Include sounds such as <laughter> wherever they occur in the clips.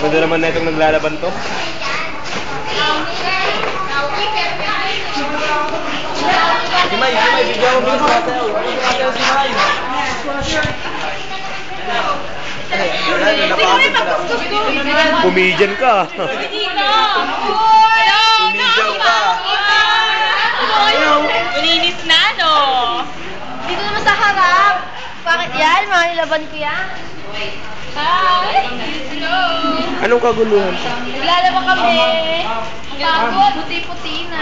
Ganda naman na itong naglalaban to. Si May, si May, bigyan mo bilis natin. Ano si May? Comedian ka. Hindi ka. Malinis na, no? Harap. Bakit yan? Mga nilaban ko yan. Hi! Hello! Anong kaguluhan? Naglalaba kami. Pagod, puti-puti na.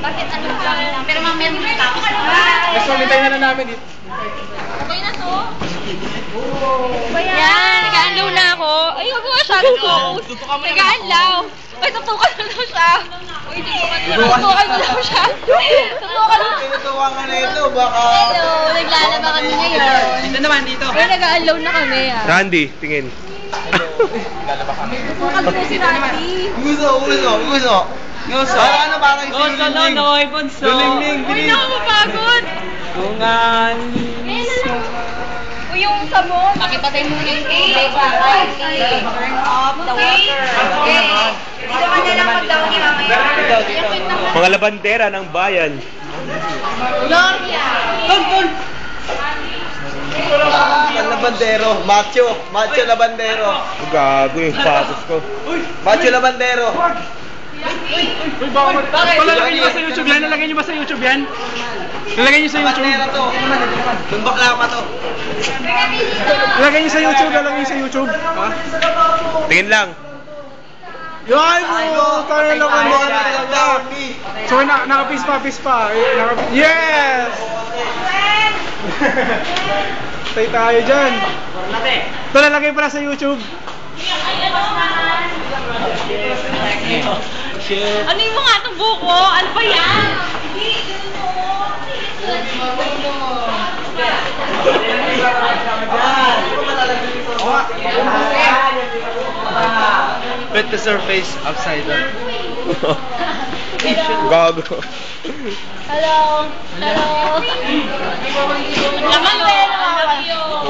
Bakit ano lang? Pero mamaya mo na. Gusto, mitay na lang namin dito. Okay na to? Yan, nag-aanlaw na ako. Ay, wag mo masyado close. Nag-aanlaw. Ay, tutukan mo daw siya. Uy, tutukan mo daw siya. Tutukan mo. Tinutuwa ka na ito, baka... Hello, naglalaba kami ngayon. Dito naman, dito. Ay, nag-aanlaw na kami ah. Randy, tingin. Tutukan mo si Randy. Gusto, gusto, gusto. Gusto. Para ano, parang si Gonzo, no, Lingling. no, Gonzo. Lulingling, Uy, bilis. nakakapagod. Tungan. Uy, yung sabon. Pakipatay mo yung cake. Turn off the water. Okay. Dito ka na lang mag-down ni mamaya. Mga labandera ng bayan. Gloria. Ang labandero, macho, macho labandero. Gago yung patos ko. Macho labandero. Palalagay niyo ba sa YouTube yan? Nalagay niyo ba sa YouTube yan? Nalagay niyo sa YouTube. Yung bakla pa to. Nalagay niyo sa YouTube. Nalagay niyo sa YouTube. Tingin lang. Yan mo! Tayo lang ano. So, na nakapis pa, pis pa. Yes! <laughs> Tay tayo dyan. Ito nalagay pala sa YouTube. Ano yung mga itong buko? Ano ba yan? Put the surface upside down. <laughs> Gago. Hello. Hello. Naman pera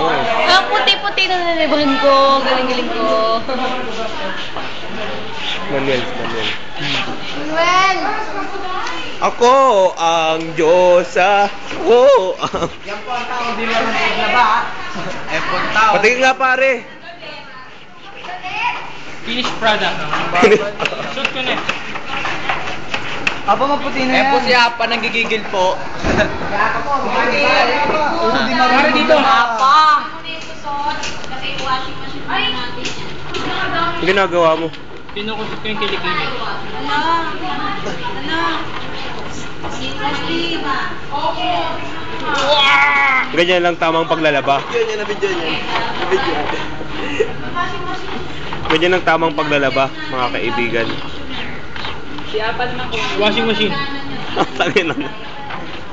Oo. Ang puti-puti na nalibon ko. Galing-galing ko. Manuel, Manuel. Well. Ako ang Diyosa. Ako ang... Yan po ang tao, hindi marunong maglaba. Eh, po ang tao. Patingin nga pare. Finished product. <laughs> Shoot ko na. Aba maputi na yan. Eh po si Apa nagigigil po. Hindi marunong dito. Apa. Ang ginagawa mo. Pinukusot ko yung kilikili. Ganyan lang tamang paglalaba. Video niya na video niya. Video. Ganyan lang tamang paglalaba, mga kaibigan. Washing machine. Tangin na.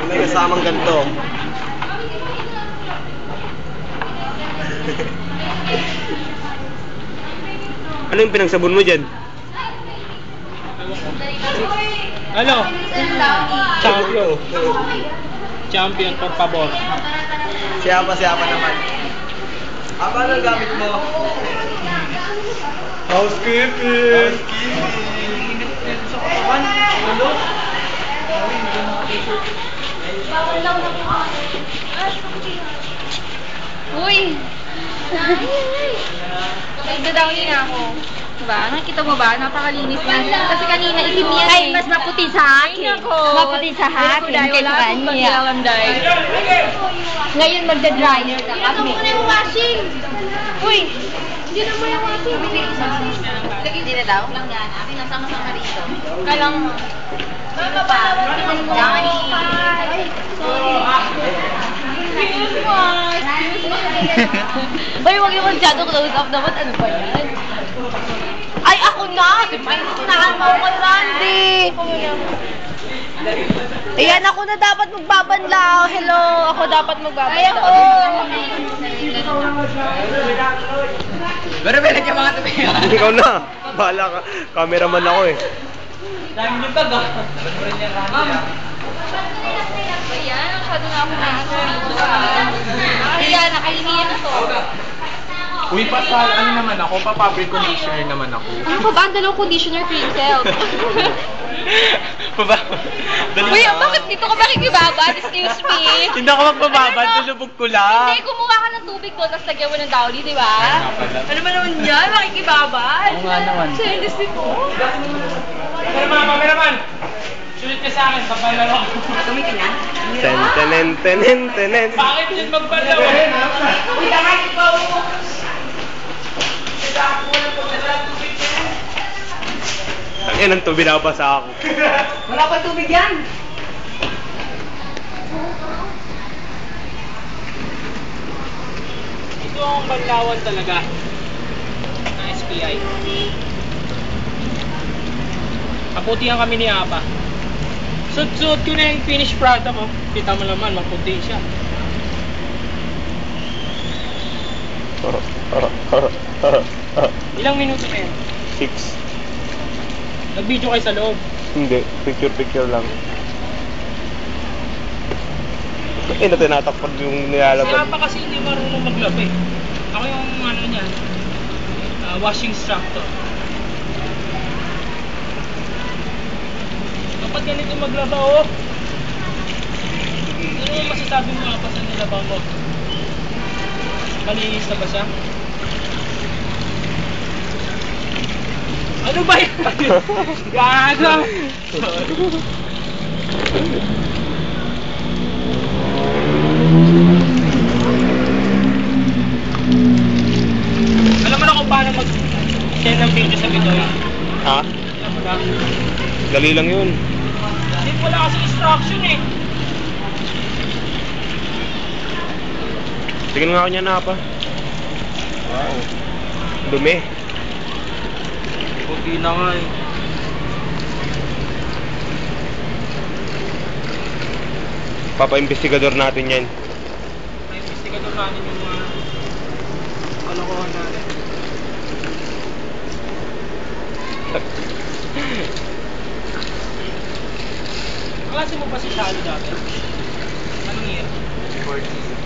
May kasamang ganito. Ano yung pinagsabon mo dyan? Ano? Champion. Champion, por favor. Si Apa, si Apa naman. Apa, anong gamit mo? Housekeeping. Uy! <laughs> Nagdadawin na ako. Diba? Nakikita mo ba? Napakalinis na. Kasi kanina itim yan Ay, eh. mas maputi sa akin. Ay. Maputi sa akin Dahil kaysa wala akong kanya. paglalanday. Ngayon magda-dryer na Ano kami. mo na yung washing? Uy! Hindi na mo yung washing. Hindi na daw? Lang yan. Akin lang sama-sama rito. Kalang pa? Johnny. Ay, sorry. <laughs> Uy, huwag yung masyado close up naman. Ano ba yan? Ay, ako na! Di ba? Hinaan mo ko, Randy! Ayan, ako na dapat magbabanlaw. Hello, ako dapat magbabanlaw. Ay, ako! Pero may ka mga tabi. Ikaw na. Bahala ka. Cameraman ako eh. Dami niyo bag ah. Ma'am. Ayan, masyado na ako na dito. Nakakahiya, nakahiya na to. Uy, Pascal, ano naman ako? Pa-fabric conditioner naman ako. Ano ko ba? Ang dalawang conditioner for yourself. <laughs> Baba. Uy, bakit dito ka makikibabad? Excuse me. Hindi ako magbababad, nilubog ko lang. Hindi, kumuha ka ng tubig doon, tapos lagyan mo ng downy, di ba? Ano ba naman yan? Makikibabad? Oo nga naman. Childish dito. Cameraman, cameraman. Sulit ka sa akin, papalaro ako. Ten, tenen, tenen, tenen. Bakit yun magpalaw? Uy, tangay, ikaw! Ang ang to, binabasa ako. <laughs> Wala pa tubig yan. Ito ang banlawan talaga ng SPI. Kaputihan kami ni Apa. Suot-suot ko na yung finished product mo. Kita mo naman, maputi siya. Ilang minuto na yan? Six. Nag-video kayo sa loob. Hindi, picture-picture lang. Eh, na tinatakpan yung nilalaban. Apa kasi hindi marunong maglaba eh. Ako yung ano niya, ah, washing instructor. Kapag ganito maglaba oh. Ano yung masasabi mo apa sa nilaba mo? Malinis na ba siya? Ano ba yan? Gago! Alam mo na kung paano mag-send ng video sa Bitoy? Ha? Alam mo na. Dali lang yun. Hindi wala kasi instruction eh. Tingnan nga ako niya na pa. Wow. Dumi. Puti na nga eh. Papa-investigador natin yan. May investigador natin yung mga kalokohan natin. <laughs> Klase mo ba si Shalo dati? Anong year? 40.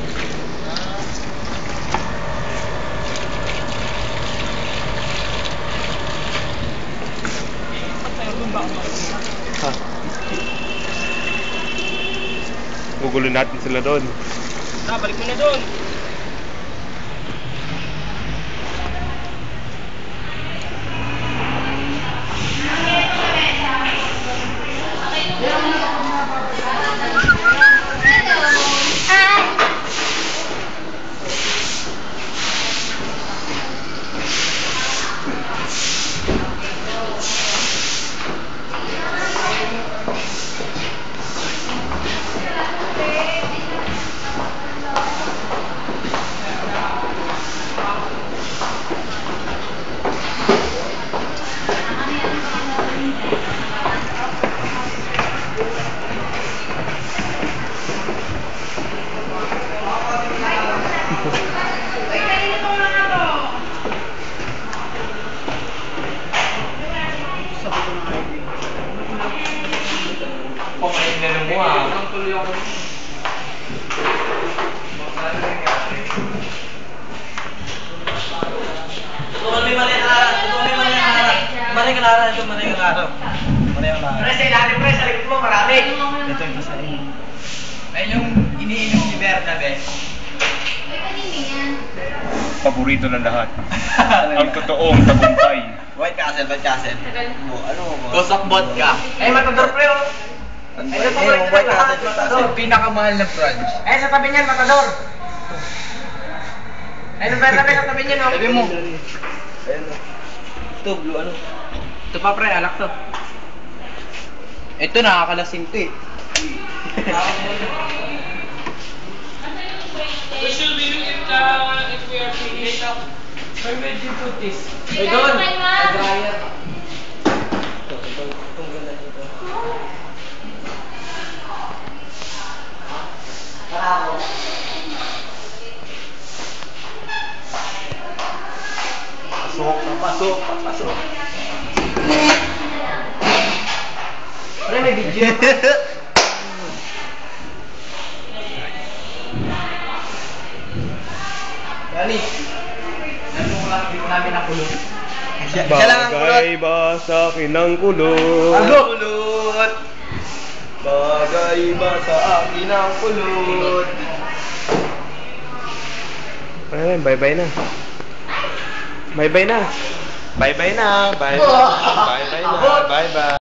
Ha? Gugulo natin sila doon. Ah, balik mo na doon. Araw. Ito mali ang araw. Mali ang araw. Pre, sa ilalim pre. Sa likod mo marami. Ito yung sa inyo. Ayun yung iniinom ni Bernabe. Paborito ng lahat. <laughs> Ang totoong tagumpay. White Castle, White Castle. Mo, ano mo? Gosok vodka. Eh, matador pre oh. Ay, ito yung White Castle, White Castle. Pinakamahal na branch. Eh, sa tabi niyan, matador. Eh, sa tabi sa tabi niyan, oh. Sabi mo. Ayun, oh. Ito, blue, ano? Ito pa pre, alak to. Ito nakakalasing to eh. We should be if, uh, if we are finished. Where will you put this? Ay, ma'am. Dryer. Ito, ito, itong ganda dito. Bravo. Pasok, pasok, pasok. May video. <laughs> Dali. Nagmumula dito namin nakulong. Siya, siya lang ang kulot. Bagay ba sa akin ang kulot? Ang kulot. Bagay ba sa akin ang kulot? Ayun, bye-bye na. Bye-bye na. Bye-bye na. Bye-bye. <laughs> Bye-bye na. Bye-bye.